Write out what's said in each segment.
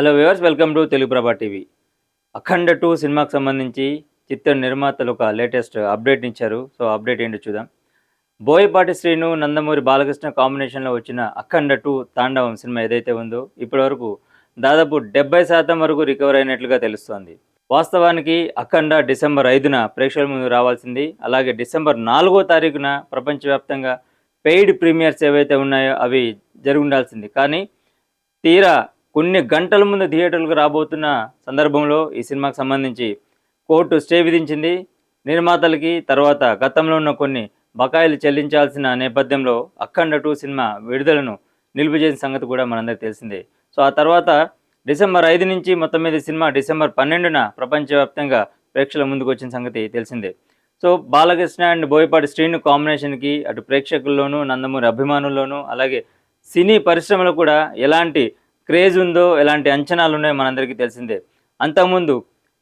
Hello viewers welcome to Telugu Prabha TV. Akhanda two సినిమాకి సంబంధించి చిత్ర నిర్మాతలు ఒక లేటెస్ట్ అప్డేట్ ఇచ్చారు. సో అప్డేట్ ఏంటో చూద్దాం. బోయపాటి శ్రీను నందమూరి బాలకృష్ణ కాంబినేషన్లో వచ్చిన అఖండ టూ తాండవం సినిమా ఏదైతే ఉందో ఇప్పటివరకు దాదాపు డెబ్బై శాతం వరకు రికవర్ అయినట్లుగా తెలుస్తోంది. వాస్తవానికి అఖండ డిసెంబర్ ఐదున ప్రేక్షకుల ముందు రావాల్సింది. అలాగే డిసెంబర్ నాలుగో తారీఖున ప్రపంచవ్యాప్తంగా పెయిడ్ ప్రీమియర్స్ ఏవైతే ఉన్నాయో అవి జరుగుండాల్సింది. కానీ తీరా కొన్ని గంటల ముందు థియేటర్లకు రాబోతున్న సందర్భంలో ఈ సినిమాకు సంబంధించి కోర్టు స్టే విధించింది. నిర్మాతలకి తర్వాత గతంలో ఉన్న కొన్ని బకాయిలు చెల్లించాల్సిన నేపథ్యంలో అఖండ టూ సినిమా విడుదలను నిలుపు చేసిన సంగతి కూడా మనందరికీ తెలిసిందే. సో ఆ తర్వాత డిసెంబర్ ఐదు నుంచి మొత్తం మీద సినిమా డిసెంబర్ పన్నెండున ప్రపంచవ్యాప్తంగా ప్రేక్షకుల ముందుకు వచ్చిన సంగతి తెలిసిందే. సో బాలకృష్ణ అండ్ బోయపాటి శ్రీను కాంబినేషన్కి అటు ప్రేక్షకుల్లోనూ నందమూరి అభిమానుల్లోనూ అలాగే సినీ పరిశ్రమలో కూడా ఎలాంటి క్రేజ్ ఉందో ఎలాంటి అంచనాలు ఉన్నాయో మనందరికీ తెలిసిందే. అంతకుముందు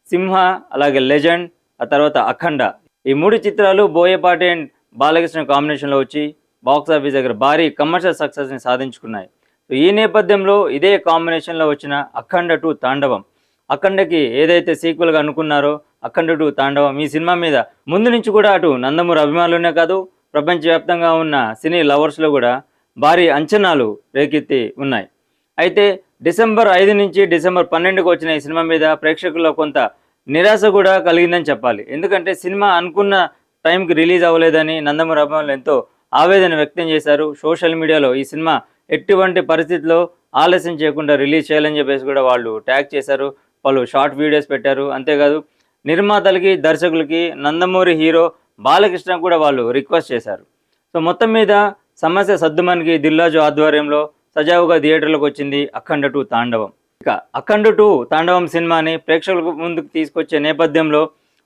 సింహ అలాగే లెజెండ్ ఆ తర్వాత అఖండ. ఈ మూడు చిత్రాలు బోయపాటి అండ్ బాలకృష్ణ కాంబినేషన్లో వచ్చి బాక్స్ ఆఫీస్ దగ్గర భారీ కమర్షియల్ సక్సెస్ని సాధించుకున్నాయి. ఈ నేపథ్యంలో ఇదే కాంబినేషన్లో వచ్చిన అఖండ టూ తాండవం. అఖండకి ఏదైతే సీక్వెల్గా అనుకున్నారో అఖండ టూ తాండవం ఈ సినిమా మీద. ముందు నుంచి కూడా అటు నందమూరి అభిమానులనే కాదు ప్రపంచవ్యాప్తంగా ఉన్న సినీ లవర్స్లో కూడా భారీ అంచనాలు రేకెత్తి ఉన్నాయి. అయితే డిసెంబర్ ఐదు నుంచి డిసెంబర్ పన్నెండుకు వచ్చిన ఈ సినిమా మీద ప్రేక్షకుల్లో కొంత నిరాశ కూడా కలిగిందని చెప్పాలి. ఎందుకంటే సినిమా అనుకున్న టైంకి రిలీజ్ అవ్వలేదని నందమూరి అభిమానులు ఎంతో ఆవేదన వ్యక్తం చేశారు. సోషల్ మీడియాలో ఈ సినిమా ఎటువంటి పరిస్థితిలో ఆలస్యం చేయకుండా రిలీజ్ చేయాలని చెప్పేసి కూడా వాళ్ళు ట్యాగ్ చేశారు. వాళ్ళు షార్ట్ వీడియోస్ పెట్టారు. అంతేకాదు నిర్మాతలకి దర్శకులకి నందమూరి హీరో బాలకృష్ణ కూడా వాళ్ళు రిక్వెస్ట్ చేశారు. సో మొత్తం మీద సమస్య సద్దుమణికి దిల్లాజు ఆధ్వర్యంలో సజావుగా థియేటర్లకు వచ్చింది అఖండ టూ తాండవం. ఇక అఖండ టూ తాండవం సినిమాని ప్రేక్షకుల ముందుకు తీసుకొచ్చే నేపథ్యంలో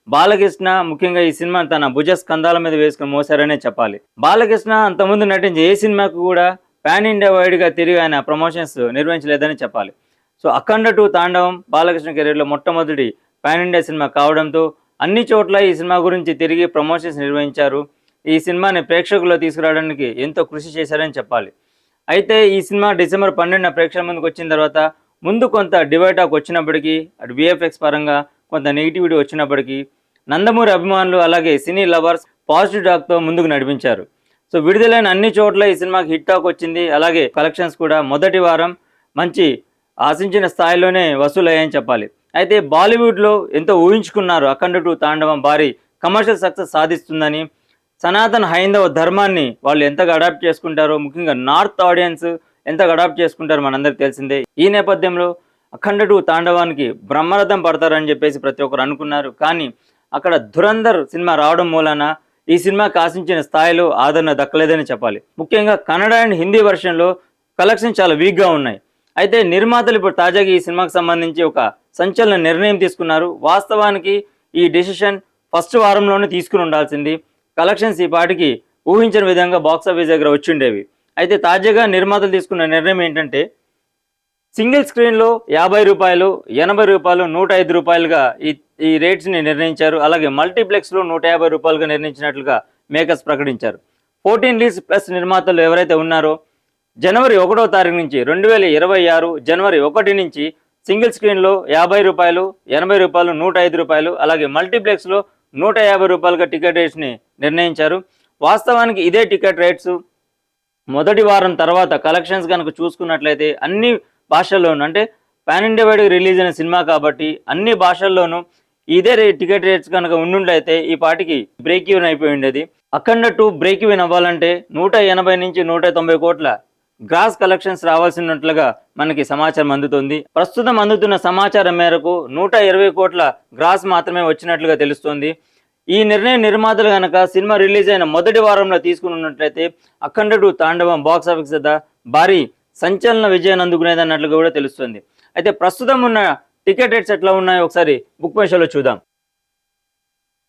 బాలకృష్ణ ముఖ్యంగా ఈ సినిమా తన భుజ స్కంధాల మీద వేసుకుని మోసారనే చెప్పాలి. బాలకృష్ణ అంతకుముందు నటించే ఏ సినిమాకు కూడా పాన్ ఇండియా వైడ్గా తిరిగి ఆయన ప్రమోషన్స్ నిర్వహించలేదని చెప్పాలి. సో అఖండ టూ తాండవం బాలకృష్ణ కెరీర్లో మొట్టమొదటి పాన్ ఇండియా సినిమా కావడంతో అన్ని చోట్ల ఈ సినిమా గురించి తిరిగి ప్రమోషన్స్ నిర్వహించారు. ఈ సినిమాని ప్రేక్షకుల్లో తీసుకురావడానికి ఎంతో కృషి చేశారని చెప్పాలి. అయితే ఈ సినిమా డిసెంబర్ పన్నెండున ప్రేక్షకుల ముందుకు వచ్చిన తర్వాత ముందు కొంత డివైడ్ టాక్ వచ్చినప్పటికీ అటు విఎఫ్ఎక్స్ పరంగా కొంత నెగిటివిటీ వచ్చినప్పటికీ నందమూరి అభిమానులు అలాగే సినీ లవర్స్ పాజిటివ్ టాక్తో ముందుకు నడిపించారు. సో విడుదలైన అన్ని చోట్ల ఈ సినిమాకి హిట్ టాక్ వచ్చింది. అలాగే కలెక్షన్స్ కూడా మొదటి వారం మంచి ఆశించిన స్థాయిలోనే వసూలయ్యాయని చెప్పాలి. అయితే బాలీవుడ్లో ఎంతో ఊహించుకున్నారు అఖండ టూ తాండవం భారీ కమర్షియల్ సక్సెస్ సాధిస్తుందని. సనాతన హైందవ ధర్మాన్ని వాళ్ళు ఎంతగా అడాప్ట్ చేసుకుంటారో ముఖ్యంగా నార్త్ ఆడియన్స్ ఎంతగా అడాప్ట్ చేసుకుంటారో మనందరికి తెలిసిందే. ఈ నేపథ్యంలో అఖండ టూ తాండవానికి బ్రహ్మరథం పడతారని చెప్పేసి ప్రతి ఒక్కరు అనుకున్నారు. కానీ అక్కడ ధురంధర్ సినిమా రావడం మూలాన ఈ సినిమాకి ఆశించిన స్థాయిలో ఆదరణ దక్కలేదని చెప్పాలి. ముఖ్యంగా కన్నడ అండ్ హిందీ వెర్షన్లో కలెక్షన్ చాలా వీక్గా ఉన్నాయి. అయితే నిర్మాతలు ఇప్పుడు తాజాగా ఈ సినిమాకి సంబంధించి ఒక సంచలన నిర్ణయం తీసుకున్నారు. వాస్తవానికి ఈ డెసిషన్ ఫస్ట్ వారంలోనే తీసుకుని ఉండాల్సింది. కలెక్షన్స్ ఈ పాటికి ఊహించిన విధంగా బాక్స్ ఆఫీస్ దగ్గర వచ్చిండేవి. అయితే తాజాగా నిర్మాతలు తీసుకున్న నిర్ణయం ఏంటంటే సింగిల్ స్క్రీన్లో యాభై రూపాయలు ఎనభై రూపాయలు నూట ఐదు రూపాయలుగా ఈ ఈ రేట్స్ని నిర్ణయించారు. అలాగే మల్టీప్లెక్స్లో నూట యాభై రూపాయలుగా నిర్ణయించినట్లుగా మేకర్స్ ప్రకటించారు. ఫోర్టీన్ లీజ్ ప్లస్ నిర్మాతలు ఎవరైతే ఉన్నారో జనవరి ఒకటో తారీఖు నుంచి రెండు వేల ఇరవై ఆరు జనవరి ఒకటి నుంచి సింగిల్ స్క్రీన్లో యాభై రూపాయలు ఎనభై రూపాయలు నూట ఐదు రూపాయలు అలాగే మల్టీప్లెక్స్లో నూట యాభై రూపాయలుగా టికెట్ రేట్స్ని నిర్ణయించారు. వాస్తవానికి ఇదే టికెట్ రేట్స్ మొదటి వారం తర్వాత కలెక్షన్స్ కనుక చూసుకున్నట్లయితే అన్ని భాషల్లోనూ అంటే పాన్ ఇండియా వైడ్గా రిలీజ్ అయిన సినిమా కాబట్టి అన్ని భాషల్లోనూ ఇదే రే టికెట్ రేట్స్ కనుక ఉండుండైతే ఈ పాటికి బ్రేక్ ఈవెన్ అయిపోయి ఉండేది. అఖండ టూ బ్రేక్ ఈవెన్ అవ్వాలంటే నూట ఎనభై నుంచి నూట తొంభై కోట్ల గ్రాస్ కలెక్షన్స్ రావాల్సినట్లుగా మనకి సమాచారం అందుతుంది. ప్రస్తుతం అందుతున్న సమాచారం మేరకు నూట ఇరవై కోట్ల గ్రాస్ మాత్రమే వచ్చినట్లుగా తెలుస్తోంది. ఈ నిర్ణయం నిర్మాతలు కనుక సినిమా రిలీజ్ అయిన మొదటి వారంలో తీసుకుని ఉన్నట్లయితే Akhanda two Thandavam box office వద్ద భారీ సంచలన విజయాన్ని అందుకునేది అన్నట్లుగా కూడా తెలుస్తుంది. అయితే ప్రస్తుతం ఉన్న టికెట్ రేట్స్ ఎట్లా ఉన్నాయో ఒకసారి బుక్ మైషోలో చూద్దాం.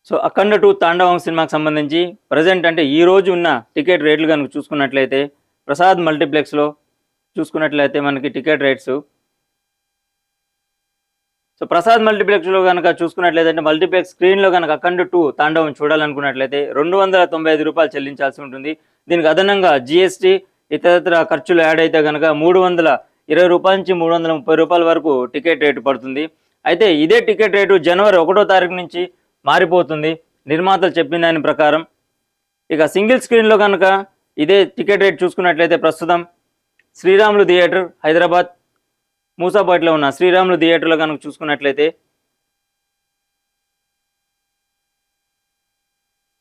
సో అఖండ టూ తాండవం సినిమాకి సంబంధించి ప్రజెంట్ అంటే ఈ రోజు ఉన్న టికెట్ రేట్లు కనుక చూసుకున్నట్లయితే ప్రసాద్ మల్టీప్లెక్స్లో చూసుకున్నట్లయితే మనకి టికెట్ రేట్స్. సో ప్రసాద్ మల్టీప్లెక్స్లో కనుక చూసుకున్నట్లయితే మల్టీప్లెక్స్ స్క్రీన్లో కనుక అఖండ్ టూ తాండవం చూడాలనుకున్నట్లయితే రెండు వందల తొంభై ఐదు రూపాయలు చెల్లించాల్సి ఉంటుంది. దీనికి అదనంగా జిఎస్టీ ఇతరత్ర ఖర్చులు యాడ్ అయితే కనుక మూడు వందల ఇరవై రూపాయల నుంచి మూడు వందల ముప్పై రూపాయల వరకు టికెట్ రేటు పడుతుంది. అయితే ఇదే టికెట్ రేటు జనవరి ఒకటో తారీఖు నుంచి మారిపోతుంది. నిర్మాతలు చెప్పిన దాని ప్రకారం. ఇక సింగిల్ స్క్రీన్లో కనుక ఇదే టికెట్ రేట్ చూసుకున్నట్లయితే ప్రస్తుతం శ్రీరాములు థియేటర్ హైదరాబాద్ మూసాపాటిలో ఉన్న శ్రీరాములు థియేటర్లో కనుక చూసుకున్నట్లయితే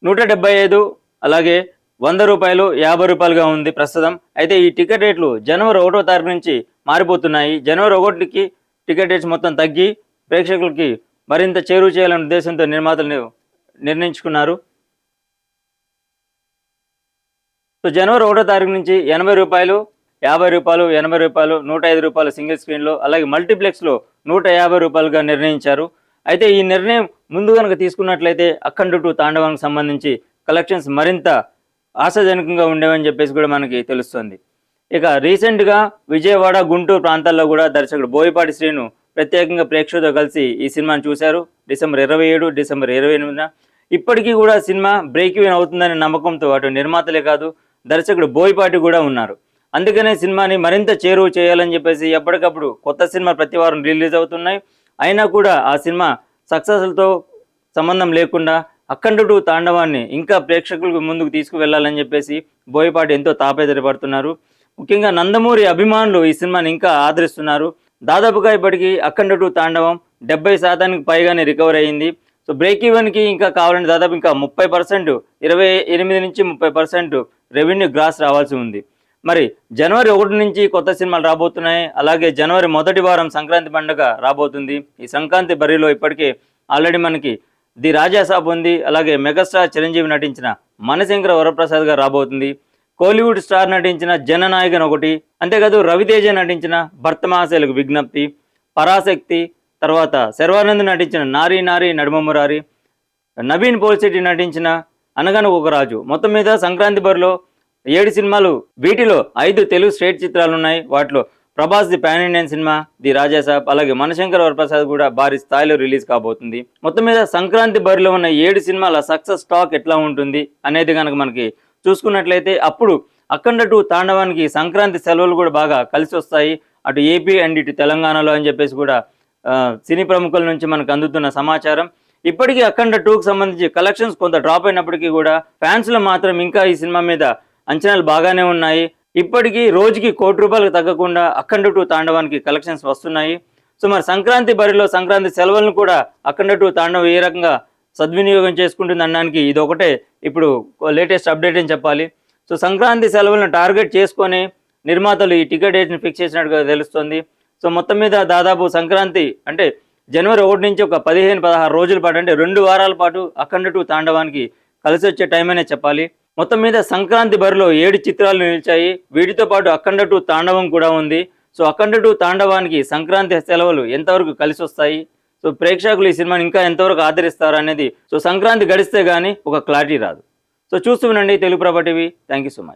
నూట డెబ్బై ఐదు అలాగే వంద రూపాయలు యాభై రూపాయలుగా ఉంది ప్రస్తుతం. అయితే ఈ టికెట్ రేట్లు జనవరి ఒకటో తారీఖు నుంచి మారిపోతున్నాయి. జనవరి ఒకటికి టికెట్ రేట్స్ మొత్తం తగ్గి ప్రేక్షకులకి మరింత చేరువ చేయాలనే ఉద్దేశంతో నిర్మాతలు నిర్ణయించుకున్నారు. సో జనవరి ఒకటో తారీఖు నుంచి ఎనభై రూపాయలు యాభై రూపాయలు ఎనభై రూపాయలు నూట ఐదు రూపాయలు సింగిల్ స్క్రీన్లో అలాగే మల్టీప్లెక్స్లో నూట యాభై రూపాయలుగా నిర్ణయించారు. అయితే ఈ నిర్ణయం ముందు కనుక తీసుకున్నట్లయితే అఖండ టూ తాండవానికి సంబంధించి కలెక్షన్స్ మరింత ఆశాజనకంగా ఉండేవని చెప్పేసి కూడా మనకి తెలుస్తుంది. ఇక రీసెంట్గా విజయవాడ గుంటూరు ప్రాంతాల్లో కూడా దర్శకుడు బోయపాటి శ్రీను ప్రత్యేకంగా ప్రేక్షకులతో కలిసి ఈ సినిమాను చూశారు. డిసెంబర్ ఇరవై ఏడు డిసెంబర్ ఇరవై ఎనిమిదిన. ఇప్పటికీ కూడా సినిమా బ్రేక్ ఈవెన్ అవుతుందనే నమ్మకంతో అటు నిర్మాతలే కాదు దర్శకుడు బోయపాటి కూడా ఉన్నారు. అందుకనే సినిమాని మరింత చేరువ చేయాలని చెప్పేసి ఎప్పటికప్పుడు కొత్త సినిమా ప్రతి వారం రిలీజ్ అవుతున్నాయి. అయినా కూడా ఆ సినిమా సక్సెస్లతో సంబంధం లేకుండా అఖండుడు టూ తాండవాన్ని ఇంకా ప్రేక్షకులకు ముందుకు తీసుకువెళ్ళాలని చెప్పేసి బోయపాటి ఎంతో తాపేదరపడుతున్నారు. ముఖ్యంగా నందమూరి అభిమానులు ఈ సినిమాని ఇంకా ఆదరిస్తున్నారు. దాదాపుగా ఇప్పటికీ అఖండ టూ తాండవం డెబ్బై శాతానికి పైగానే రికవర్ అయ్యింది సో బ్రేక్ ఈవెన్కి ఇంకా కావాలంటే దాదాపు ఇంకా ముప్పై పర్సెంట్ ఇరవై ఎనిమిది నుంచి ముప్పై పర్సెంట్ రెవెన్యూ గ్రాస్ రావాల్సి ఉంది. మరి జనవరి ఒకటి నుంచి కొత్త సినిమాలు రాబోతున్నాయి. అలాగే జనవరి మొదటి వారం సంక్రాంతి పండుగ రాబోతుంది. ఈ సంక్రాంతి బరిలో ఇప్పటికే ఆల్రెడీ మనకి ది రాజాసాబ్ ఉంది. అలాగే మెగాస్టార్ చిరంజీవి నటించిన మనశంకర వరప్రసాద్ గారు రాబోతుంది. కోలీవుడ్ స్టార్ నటించిన జననాయకన్ ఒకటి అంతేకాదు రవితేజ నటించిన భర్త మహాశైలకు విజ్ఞప్తి పరాశక్తి తర్వాత శర్వానంద్ నటించిన నారీ నారీ నడుమమురారి నవీన్ పోల్శెట్టి నటించిన అనగన ఒక రాజు. మొత్తం మీద సంక్రాంతి బరిలో ఏడు సినిమాలు. వీటిలో ఐదు తెలుగు స్టేట్ చిత్రాలు ఉన్నాయి వాటిలో Prabhas the pan Indian cinema the Raja Saab అలాగే మనశంకర్ వరప్రసాద్ కూడా భారీ స్థాయిలో రిలీజ్ కాబోతుంది. మొత్తం మీద సంక్రాంతి బరిలో ఉన్న ఏడు సినిమాల సక్సెస్ స్టాక్ ఎట్లా ఉంటుంది అనేది కనుక మనకి చూసుకున్నట్లయితే అప్పుడు అఖండ టూ తాండవానికి సంక్రాంతి సెలవులు కూడా బాగా కలిసి వస్తాయి. అటు ఏపీ అండ్ ఇటు తెలంగాణలో అని చెప్పేసి కూడా సినీ ప్రముఖుల నుంచి మనకు అందుతున్న సమాచారం. ఇప్పటికీ అఖండ టూకి సంబంధించి కలెక్షన్స్ కొంత డ్రాప్ అయినప్పటికీ కూడా ఫ్యాన్స్లో మాత్రం ఇంకా ఈ సినిమా మీద అంచనాలు బాగానే ఉన్నాయి. ఇప్పటికీ రోజుకి కోటి రూపాయలకు తగ్గకుండా అఖండ టూ తాండవానికి కలెక్షన్స్ వస్తున్నాయి. సో మరి సంక్రాంతి బరిలో సంక్రాంతి సెలవులను కూడా అఖండ టూ తాండవం ఏ రకంగా సద్వినియోగం చేసుకుంటుంది అనడానికి ఇది ఒకటే ఇప్పుడు లేటెస్ట్ అప్డేట్ అని చెప్పాలి. సో సంక్రాంతి సెలవులను టార్గెట్ చేసుకొని నిర్మాతలు ఈ టికెట్ డేట్ని ఫిక్స్ చేసినట్టుగా తెలుస్తుంది. సో మొత్తం మీద దాదాపు సంక్రాంతి అంటే జనవరి ఒకటి నుంచి ఒక పదిహేను పదహారు రోజుల పాటు అంటే రెండు వారాల పాటు అఖండ టూ తాండవానికి కలిసి వచ్చే టైం అనే చెప్పాలి. మొత్తం మీద సంక్రాంతి బరిలో ఏడు చిత్రాలు నిలిచాయి. వీటితో పాటు అఖండ టూ తాండవం కూడా ఉంది. సో అఖండ టూ తాండవానికి సంక్రాంతి సెలవులు ఎంతవరకు కలిసి వస్తాయి సో ప్రేక్షకులు ఈ సినిమాని ఇంకా ఎంతవరకు ఆదరిస్తారు అనేది సో సంక్రాంతి గడిస్తే కానీ ఒక క్లారిటీ రాదు. సో చూస్తూ ఉండండి Telugu Prabha TV. Thank you so much.